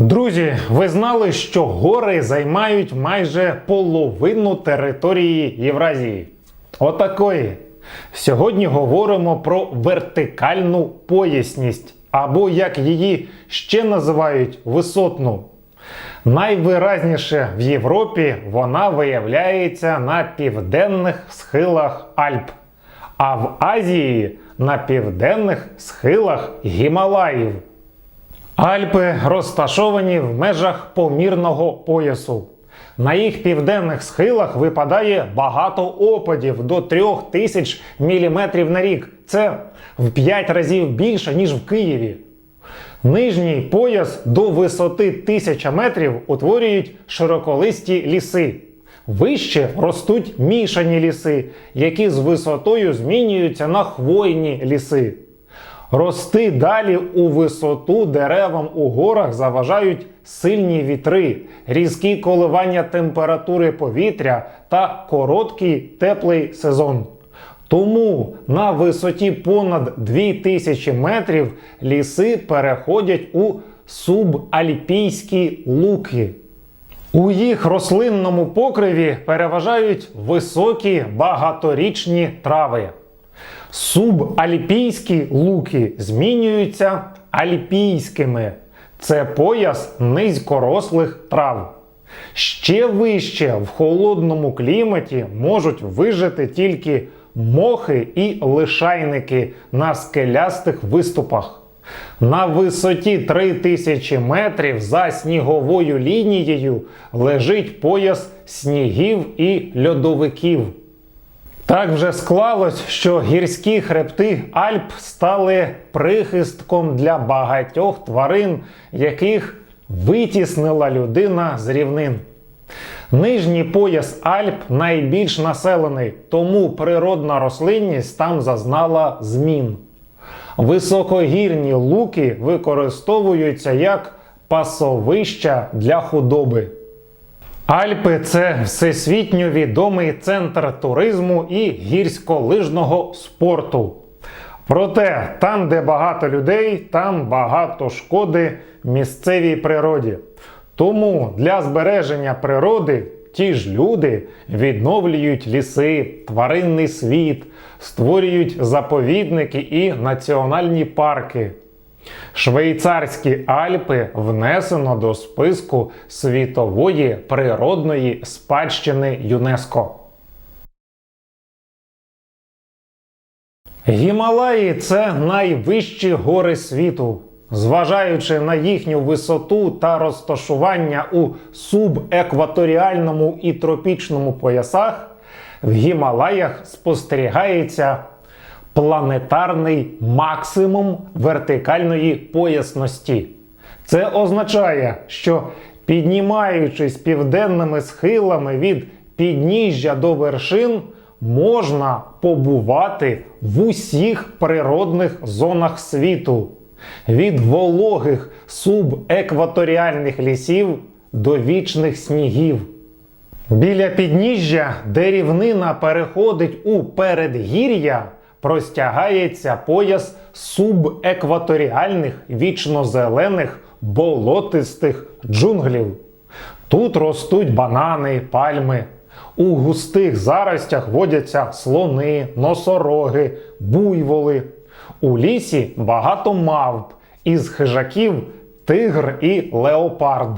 Друзі, ви знали, що гори займають майже половину території Євразії. Отакої. Сьогодні говоримо про вертикальну поясність, або як її ще називають висотну. Найвиразніше в Європі вона виявляється на південних схилах Альп, а в Азії на південних схилах Гімалаїв. Альпи розташовані в межах помірного поясу. На їх південних схилах випадає багато опадів до 3000 мм на рік. Це в 5 разів більше, ніж в Києві. Нижній пояс до висоти 1000 метрів утворюють широколисті ліси. Вище ростуть мішані ліси, які з висотою змінюються на хвойні ліси. Рости далі у висоту деревам у горах заважають сильні вітри, різкі коливання температури повітря та короткий теплий сезон. Тому на висоті понад 2000 метрів ліси переходять у субальпійські луки. У їх рослинному покриві переважають високі багаторічні трави. Субальпійські луки змінюються альпійськими. Це пояс низькорослих трав. Ще вище в холодному кліматі можуть вижити тільки мохи і лишайники на скелястих виступах. На висоті 3000 метрів за сніговою лінією лежить пояс снігів і льодовиків. Так вже склалось, що гірські хребти Альп стали прихистком для багатьох тварин, яких витіснила людина з рівнин. Нижній пояс Альп найбільш населений, тому природна рослинність там зазнала змін. Високогірні луки використовуються як пасовища для худоби. Альпи це всесвітньо відомий центр туризму і гірськолижного спорту. Проте там, де багато людей, там багато шкоди місцевій природі. Тому для збереження природи ті ж люди відновлюють ліси, тваринний світ, створюють заповідники і національні парки. Швейцарські Альпи внесено до списку світової природної спадщини ЮНЕСКО. Гімалаї це найвищі гори світу. Зважаючи на їхню висоту та розташування у субекваторіальному і тропічному поясах, в Гімалаях спостерігається планетарний максимум вертикальної поясності. Це означає, що піднімаючись південними схилами від підніжжя до вершин, можна побувати в усіх природних зонах світу. Від вологих субекваторіальних лісів до вічних снігів. Біля підніжжя, де рівнина переходить у передгір'я, простягається пояс субекваторіальних вічнозелених болотистих джунглів. Тут ростуть банани, пальми. У густих заростях водяться слони, носороги, буйволи. У лісі багато мавп, із хижаків тигр і леопард.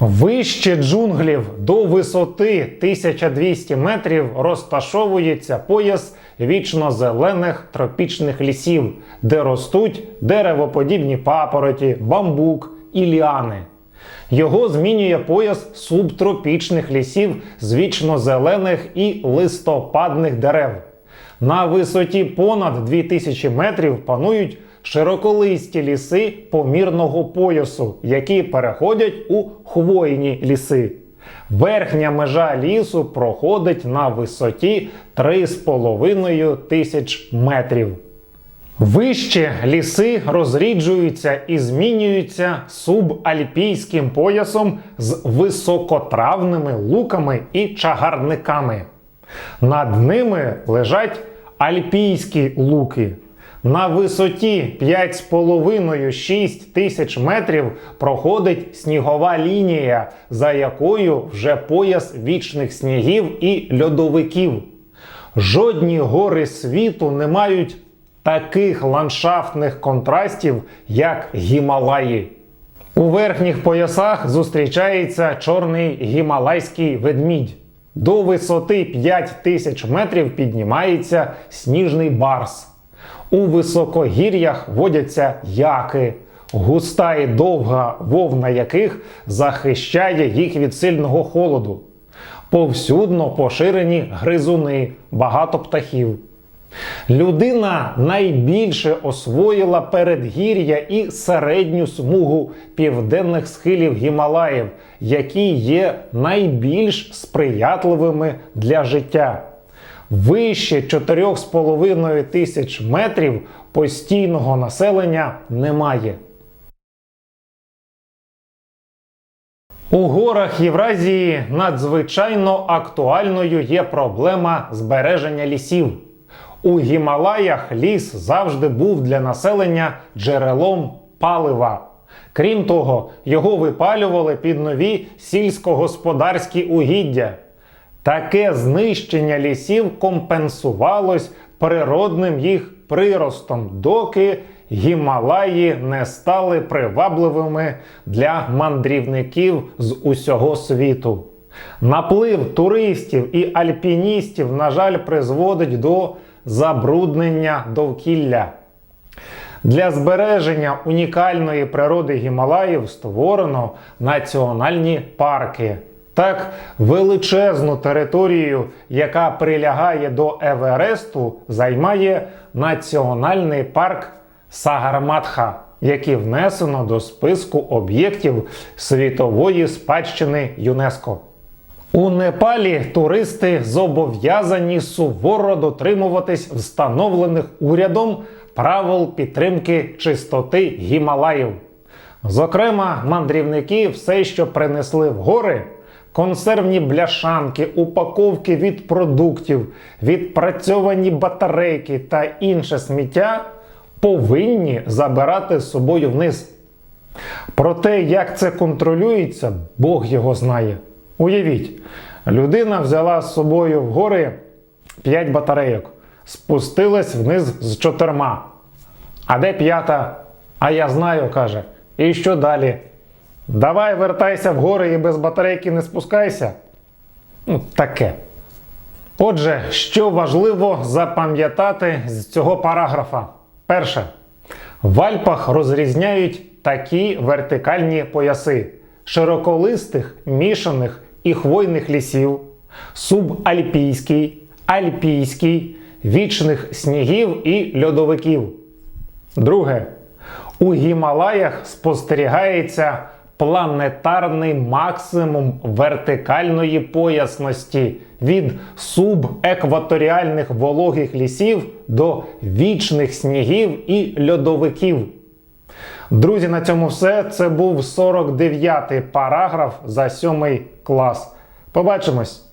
Вище джунглів до висоти 1200 метрів розташовується пояс вічнозелених тропічних лісів, де ростуть деревоподібні папороті, бамбук і ліани. Його змінює пояс субтропічних лісів з вічнозелених і листопадних дерев. На висоті понад 2000 метрів панують широколисті ліси помірного поясу, які переходять у хвойні ліси. Верхня межа лісу проходить на висоті 3,5 тисяч метрів. Вище ліси розріджуються і змінюються субальпійським поясом з високотравними луками і чагарниками. Над ними лежать альпійські луки. На висоті 5,5-6 тисяч метрів проходить снігова лінія, за якою вже пояс вічних снігів і льодовиків. Жодні гори світу не мають таких ландшафтних контрастів, як Гімалаї. У верхніх поясах зустрічається чорний гімалайський ведмідь. До висоти 5 тисяч метрів піднімається сніжний барс. У високогір'ях водяться яки, густа і довга вовна яких захищає їх від сильного холоду. Повсюдно поширені гризуни, багато птахів. Людина найбільше освоїла передгір'я і середню смугу південних схилів Гімалаїв, які є найбільш сприятливими для життя. Вище 4,5 тисяч метрів постійного населення немає. У горах Євразії надзвичайно актуальною є проблема збереження лісів. У Гімалаях ліс завжди був для населення джерелом палива. Крім того, його випалювали під нові сільськогосподарські угіддя. Таке знищення лісів компенсувалось природним їх приростом, доки Гімалаї не стали привабливими для мандрівників з усього світу. Наплив туристів і альпіністів, на жаль, призводить до забруднення довкілля. Для збереження унікальної природи Гімалаїв створено національні парки. Так, величезну територію, яка прилягає до Евересту, займає національний парк Сагарматха, який внесено до списку об'єктів світової спадщини ЮНЕСКО. У Непалі туристи зобов'язані суворо дотримуватись встановлених урядом правил підтримки чистоти Гімалаїв. Зокрема, мандрівники все, що принесли в гори, консервні бляшанки, упаковки від продуктів, відпрацьовані батарейки та інше сміття, повинні забирати з собою вниз. Про те, як це контролюється, Бог його знає. Уявіть, людина взяла з собою в гори 5 батарейок, спустилась вниз з чотирма. А де п'ята? А я знаю, каже. І що далі? Давай вертайся в гори і без батарейки не спускайся. Ну, таке. Отже, що важливо запам'ятати з цього параграфа? Перше. В Альпах розрізняють такі вертикальні пояси широколистих, мішаних і хвойних лісів, субальпійський, альпійський, вічних снігів і льодовиків. Друге. У Гімалаях спостерігається планетарний максимум вертикальної поясності від субекваторіальних вологих лісів до вічних снігів і льодовиків. Друзі, на цьому все. Це був 49-й параграф за 7 клас. Побачимось!